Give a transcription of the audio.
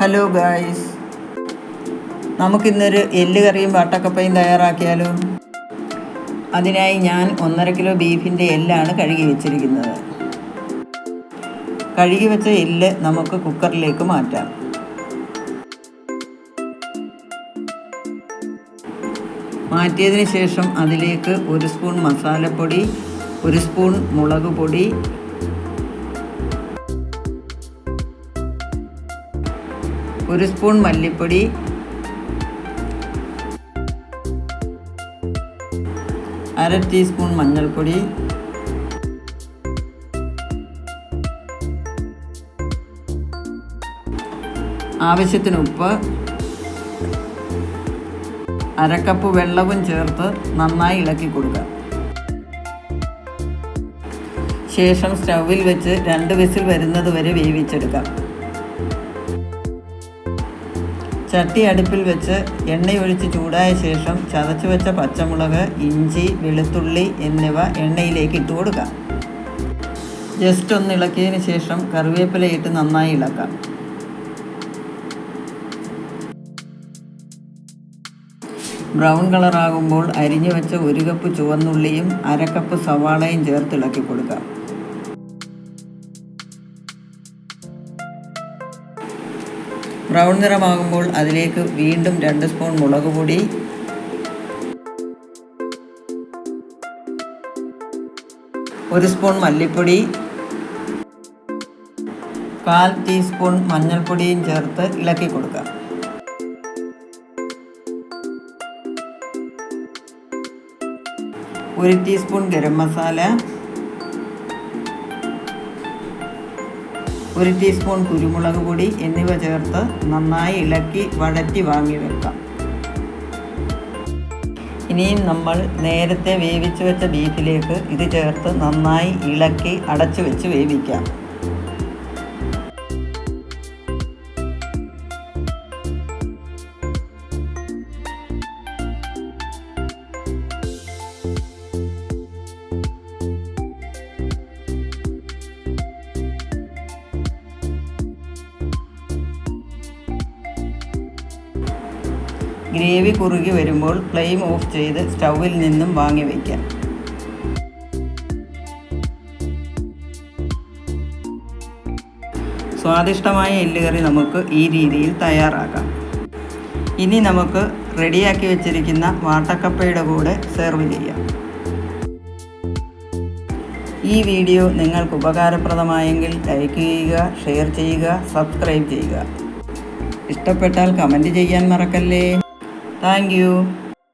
Hello guys നമുക്കിന്നൊരു എല്ല് കറിയും വട്ടക്കപ്പയും തയ്യാറാക്കിയാലോ? അതിനായി ഞാൻ ഒന്നര കിലോ ബീഫിന്റെ എല്ലാണ് കഴുകി വെച്ചിരിക്കുന്നത്. കഴുകി വെച്ച എല്ല് നമുക്ക് കുക്കറിലേക്ക് മാറ്റാം. മാറ്റിയതിന് ശേഷം അതിലേക്ക് ഒരു സ്പൂൺ മസാലപ്പൊടി ഒരു സ്പൂൺ മുളക് പൊടി ഒരു സ്പൂൺ മല്ലിപ്പൊടി. അര ടീസ്പൂൺ മഞ്ഞൾപ്പൊടി. ആവശ്യത്തിന് ഉപ്പ്. അരക്കപ്പ് വെള്ളവും ചേർത്ത് നന്നായി ഇളക്കി കൊടുക്കുക. ശേഷം സ്റ്റൗവിൽ വെച്ച് രണ്ട് വിസിൽ വരുന്നത് വരെ വേവിച്ചെടുക്കാം. ചട്ടി അടുപ്പിൽ വെച്ച് എണ്ണയൊഴിച്ച് ചൂടായ ശേഷം ചതച്ചു വെച്ച പച്ചമുളക് ഇഞ്ചി വെളുത്തുള്ളി എന്നിവ എണ്ണയിലേക്ക് ഇട്ട് കൊടുക്കാം. ജസ്റ്റ് ഒന്ന് ഇളക്കിയതിന് ശേഷം കറിവേപ്പിലയിട്ട് നന്നായി ഇളക്കാം. ബ്രൗൺ കളറാകുമ്പോൾ അരിഞ്ഞു വെച്ച ഒരു കപ്പ് ചുവന്നുള്ളിയും അര കപ്പ് സവാളയും ചേർത്ത് ഇളക്കി കൊടുക്കാം. ബ്രൗൺ നിറമാകുമ്പോൾ അതിലേക്ക് വീണ്ടും രണ്ട് സ്പൂൺ മുളക് പൊടി. ഒരു സ്പൂൺ മല്ലിപ്പൊടി. കാൽ ടീസ്പൂൺ മഞ്ഞൾപ്പൊടിയും ചേർത്ത് ഇളക്കി കൊടുക്കുക. ഒരു ടീസ്പൂൺ ഗരം മസാല. ഒരു ടീസ്പൂൺ കുരുമുളക് പൊടി എന്നിവ ചേർത്ത് നന്നായി ഇളക്കി വഴറ്റി വാങ്ങി വെക്കാം. ഇനിയും നമ്മൾ നേരത്തെ വേവിച്ചു വെച്ച ബീഫിലേക്ക് ഇത് ചേർത്ത് നന്നായി ഇളക്കി അടച്ചു വെച്ച് വേവിക്കാം. ഗ്രേവി കുറുകി വരുമ്പോൾ ഫ്ലെയിം ഓഫ് ചെയ്ത് സ്റ്റൗവിൽ നിന്നും വാങ്ങി വയ്ക്കാം. സ്വാദിഷ്ടമായ എല്ലുകറി നമുക്ക് ഈ രീതിയിൽ തയ്യാറാക്കാം. ഇനി നമുക്ക് റെഡിയാക്കി വെച്ചിരിക്കുന്ന വാട്ടക്കപ്പയുടെ കൂടെ സെർവ് ചെയ്യാം. ഈ വീഡിയോ നിങ്ങൾക്ക് ഉപകാരപ്രദമായെങ്കിൽ ലൈക്ക് ചെയ്യുക ഷെയർ ചെയ്യുക സബ്സ്ക്രൈബ് ചെയ്യുക. ഇഷ്ടപ്പെട്ടാൽ കമന്റ് ചെയ്യാൻ മറക്കല്ലേ? താങ്ക്